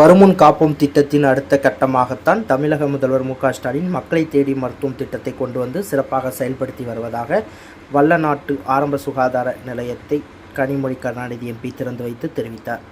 வருமுன் காப்போம் திட்டத்தின் அடுத்த கட்டமாகத்தான் தமிழக முதல்வர் மு ஸ்டாலின் மக்களை தேடி மருத்துவம் திட்டத்தை கொண்டு வந்து சிறப்பாக செயல்படுத்தி வருவதாக வல்லநாட்டு ஆரம்ப சுகாதார நிலையத்தை கனிமொழி கருணாநிதி எம்பி திறந்து வைத்து தெரிவித்தார்.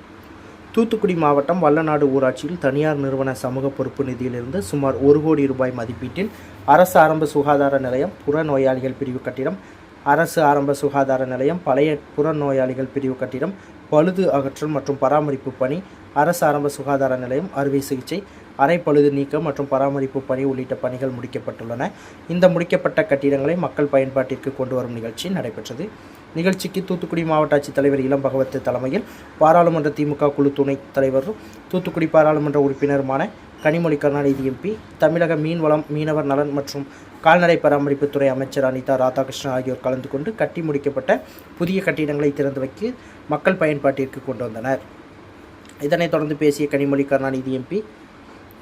தூத்துக்குடி மாவட்டம் வல்லநாடு ஊராட்சியில் தனியார் நிறுவன சமூக பொறுப்பு நிதியிலிருந்து சுமார் ஒரு கோடி ரூபாய் மதிப்பீட்டில் அரசு ஆரம்ப சுகாதார நிலையம் புற நோயாளிகள் பிரிவு கட்டிடம் அரசு ஆரம்ப சுகாதார நிலையம் பழைய புறநோயாளிகள் பிரிவு கட்டிடம் பழுது அகற்றல் மற்றும் பராமரிப்பு பணி அரசு ஆரம்ப சுகாதார நிலையம் அறுவை சிகிச்சை அரை பழுது நீக்கம் மற்றும் பராமரிப்பு பணி உள்ளிட்ட பணிகள் முடிக்கப்பட்டுள்ளன. இந்த முடிக்கப்பட்ட கட்டிடங்களை மக்கள் பயன்பாட்டிற்கு கொண்டு வரும் நிகழ்ச்சி நடைபெற்றது. நிகழ்ச்சிக்கு தூத்துக்குடி மாவட்ட ஆட்சித்தலைவர் இளம் பகவத் தலைமையில் பாராளுமன்ற திமுக குழு துணைத் தலைவரும் தூத்துக்குடி பாராளுமன்ற உறுப்பினருமான கனிமொழி கருணாநிதி எம்பி தமிழக மீன்வளம் மீனவர் நலன் மற்றும் கால்நடை பராமரிப்புத்துறை அமைச்சர் அனிதா ராதாகிருஷ்ணன் ஆகியோர் கலந்து கொண்டு கட்டி முடிக்கப்பட்ட புதிய கட்டிடங்களை திறந்து வைத்து மக்கள் பயன்பாட்டிற்கு கொண்டு வந்தனர். இதனைத் தொடர்ந்து பேசிய கனிமொழி கருணாநிதி எம்பி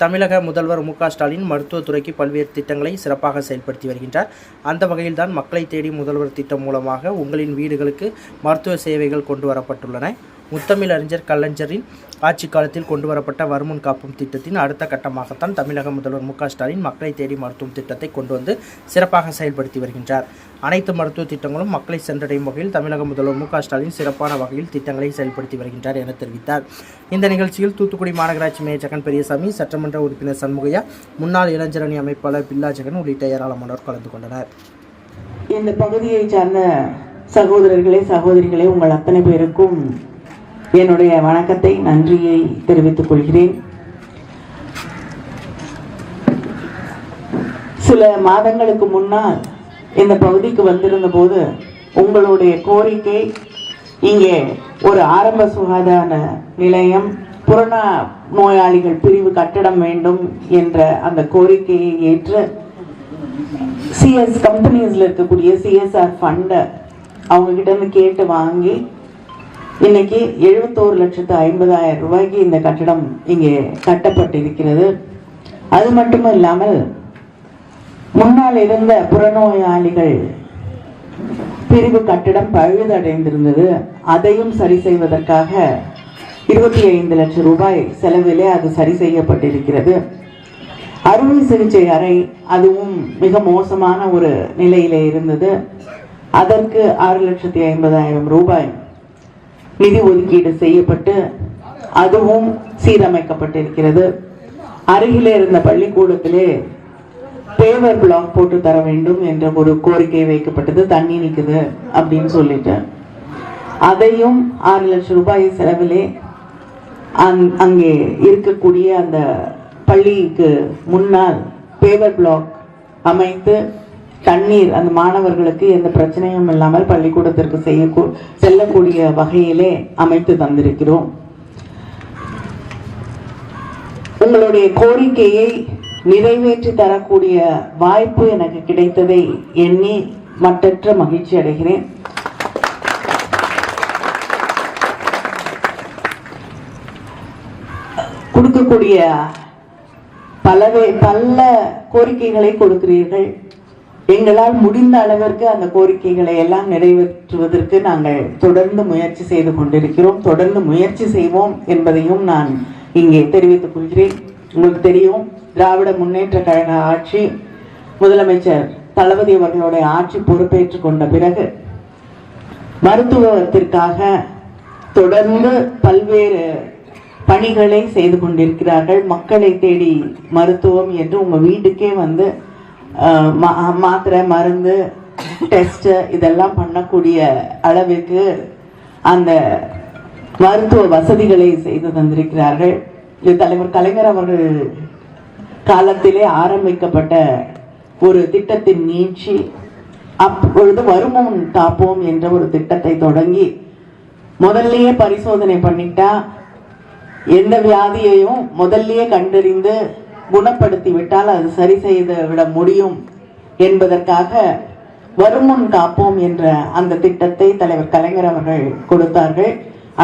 தமிழக முதல்வர் மு ஸ்டாலின் மருத்துவத்துறைக்கு பல்வேறு திட்டங்களை சிறப்பாக செயல்படுத்தி வருகின்றார். அந்த வகையில்தான் மக்களை தேடி முதல்வர் திட்டம் மூலமாக உங்களின் வீடுகளுக்கு மருத்துவ சேவைகள் கொண்டு வரப்பட்டுள்ளன. முத்தமிழ் அறிஞர் கலைஞரின் ஆட்சி காலத்தில் கொண்டு வரப்பட்ட வருமுன் காப்பும் திட்டத்தின் அடுத்த கட்டமாகத்தான் தமிழக முதல்வர் மு ஸ்டாலின் மக்களை தேடி மருத்துவம் திட்டத்தை கொண்டு வந்து சிறப்பாக செயல்படுத்தி வருகின்றார். அனைத்து மருத்துவ திட்டங்களும் மக்களை சென்றடையும் வகையில் தமிழக முதல்வர் மு ஸ்டாலின் சிறப்பான வகையில் திட்டங்களை செயல்படுத்தி வருகின்றார் என தெரிவித்தார். இந்த நிகழ்ச்சியில் தூத்துக்குடி மாநகராட்சி மேயர் ஜெகன் பெரியசாமி சட்டமன்ற உறுப்பினர் சண்முகையா முன்னாள் இளைஞரணி அமைப்பாளர் பில்லா ஜெகன் உள்ளிட்ட ஏராளமானோர் கலந்து கொண்டனர். இந்த பகுதியை சார்ந்த சகோதரர்களே சகோதரிகளே உங்கள் அத்தனை பேருக்கும் என்னுடைய வணக்கத்தை நன்றியை தெரிவித்துக் கொள்கிறேன். சில மாதங்களுக்கு முன்னால் இந்த பகுதிக்கு வந்திருந்த போது உங்களுடைய கோரிக்கை இங்கே ஒரு ஆரம்ப சுகாதார நிலையம் புறநா நோயாளிகள் பிரிவு கட்டடம் வேண்டும் என்ற அந்த கோரிக்கையை ஏற்று சிஎஸ் கம்பெனிஸ்ல இருக்கக்கூடிய சிஎஸ்ஆர் ஃபண்டை அவங்க கிட்ட இருந்து கேட்டு வாங்கி இன்னைக்கு எழுபத்தோரு லட்சத்து ஐம்பதாயிரம் ரூபாய்க்கு இந்த கட்டடம் இங்கே கட்டப்பட்டிருக்கிறது. அது மட்டும் இல்லாமல் முன்னால் இருந்த புறநோயாளிகள் பிரிவு கட்டிடம் பழுதடைந்திருந்தது. அதையும் சரி செய்வதற்காக இருபத்தி ஐந்து லட்சம் ரூபாய் செலவிலே அது சரி செய்யப்பட்டிருக்கிறது. அறுவை சிகிச்சை அறை அதுவும் மிக மோசமான ஒரு நிலையிலே இருந்தது. அதற்கு ஆறு லட்சத்தி ஐம்பதாயிரம் ரூபாய் நிதி ஒதுக்கீடு செய்யப்பட்டு அதுவும் சீரமைக்கப்பட்டிருக்கிறது. அருகிலே இருந்த பள்ளிக்கூடத்திலே பேவர் பிளாக் போட்டு தர வேண்டும் என்ற ஒரு கோரிக்கை வைக்கப்பட்டது. தண்ணி நிற்குது அப்படின்னு சொல்லிட்டு. அதையும் ஆறு லட்சம் ரூபாய் செலவிலே அங்- அங்கே இருக்கக்கூடிய அந்த பள்ளிக்கு முன்னால் பேவர் பிளாக் அமைத்து தண்ணீர் அந்த மாணவர்களுக்கு எந்த பிரச்சனையும் இல்லாமல் பள்ளிக்கூடத்திற்கு செய்ய செல்லக்கூடிய வகையிலே அமைத்து தந்திருக்கிறோம். உங்களுடைய கோரிக்கையை நிறைவேற்றி தரக்கூடிய வாய்ப்பு எனக்கு கிடைத்ததை எண்ணி மட்டற்ற மகிழ்ச்சி அடைகிறேன். கொடுக்கக்கூடிய பலவே பல கோரிக்கைகளை கொடுக்கிறீர்கள். எங்களால் முடிந்த அளவிற்கு அந்த கோரிக்கைகளை எல்லாம் நிறைவேற்றுவதற்கு நாங்கள் தொடர்ந்து முயற்சி செய்து கொண்டிருக்கிறோம். தொடர்ந்து முயற்சி செய்வோம் என்பதையும் நான் இங்கே தெரிவித்துக் கொள்கிறேன். உங்களுக்கு தெரியும் திராவிட முன்னேற்ற கழக ஆட்சி முதலமைச்சர் தளபதி அவர்களுடைய ஆட்சி பொறுப்பேற்றுக் கொண்ட பிறகு மருத்துவத்திற்காக தொடர்ந்து பல்வேறு பணிகளை செய்து கொண்டிருக்கிறார்கள். மக்களை தேடி மருத்துவம் என்று உங்க வீட்டுக்கே வந்து மாத்திரை மருந்து டெஸ்ட்டு இதெல்லாம் பண்ணக்கூடிய அளவிற்கு அந்த மருத்துவ வசதிகளை செய்து தந்திருக்கிறார்கள். இது தலைவர் கலைஞர் அவர்கள் காலத்திலே ஆரம்பிக்கப்பட்ட ஒரு திட்டத்தின் நீட்சி அப்பொழுது வருமுன் காப்போம் என்ற ஒரு திட்டத்தை தொடங்கி முதல்லயே பரிசோதனை பண்ணிட்டா எந்த வியாதியையும் முதல்லயே கண்டறிந்து குணப்படுத்தி விட்டால் அது சரி செய்து விட முடியும் என்பதற்காக வருமுன் காப்போம் என்ற அந்த திட்டத்தை தலைவர் கலைஞர் அவர்கள் கொடுத்தார்கள்.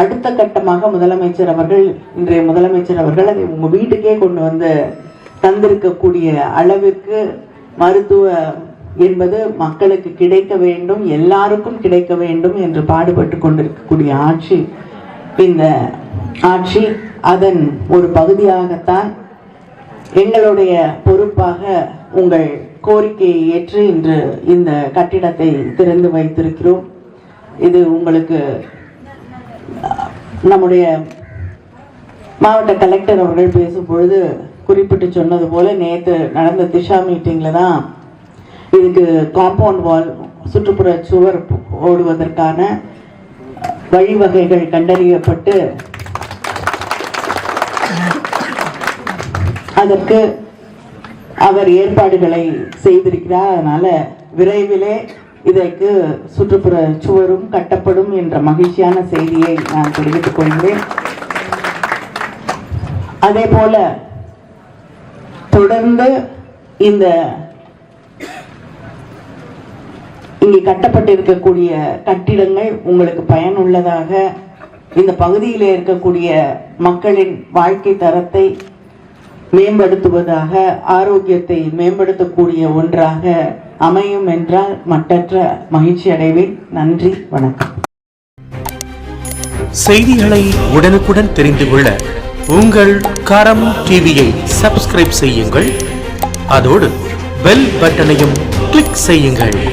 அடுத்த கட்டமாக முதலமைச்சர் அவர்கள் இன்றைய முதலமைச்சர் அவர்கள் அதை உங்க வீட்டுக்கே கொண்டு வந்து தந்திருக்கக்கூடிய அளவிற்கு மருத்துவ என்பது மக்களுக்கு கிடைக்க வேண்டும் எல்லாருக்கும் கிடைக்க வேண்டும் என்று பாடுபட்டு கொண்டிருக்கக்கூடிய ஆட்சி. இந்த ஆட்சி அதன் ஒரு பகுதியாகத்தான் எங்களுடைய பொறுப்பாக உங்கள் கோரிக்கையை ஏற்று இன்று இந்த கட்டிடத்தை திறந்து வைத்திருக்கிறோம். இது உங்களுக்கு நம்முடைய மாவட்ட கலெக்டர் அவர்கள் பேசும் பொழுது குறிப்பிட்டு சொன்னது போல நேற்று நடந்த திஷா மீட்டிங்ல தான் இதுக்கு காம்பவுண்ட் வால் சுற்றுப்புற சுவர் ஓடுவதற்கான வழிவகைகள் கண்டறியப்பட்டு அதற்கு அவர் ஏற்பாடுகளை செய்திருக்கிறார். அதனால விரைவிலே இதற்கு சுற்றுப்புற சுவரும் கட்டப்படும் என்ற மகிழ்ச்சியான செய்தியை நான் தெரிவித்துக் கொள்கிறேன். அதே போல தொடர்ந்து இந்த இங்கே கட்டப்பட்டிருக்கக்கூடிய கட்டிடங்கள் உங்களுக்கு பயனுள்ளதாக இந்த பகுதியில் இருக்கக்கூடிய மக்களின் வாழ்க்கை தரத்தை மேம்படுத்துவதாக ஆரோக்கியத்தை மேம்படுத்தக்கூடிய ஒன்றாக அமையும் என்றால் மட்டற்ற மகிழ்ச்சி அடைவேன். நன்றி வணக்கம். செய்திகளை உடனுக்குடன் தெரிந்து கொள்ள உங்கள் கரம் டிவியை சப்ஸ்கிரைப் செய்யுங்கள். அதோடு பெல் பட்டனையும் கிளிக் செய்யுங்கள்.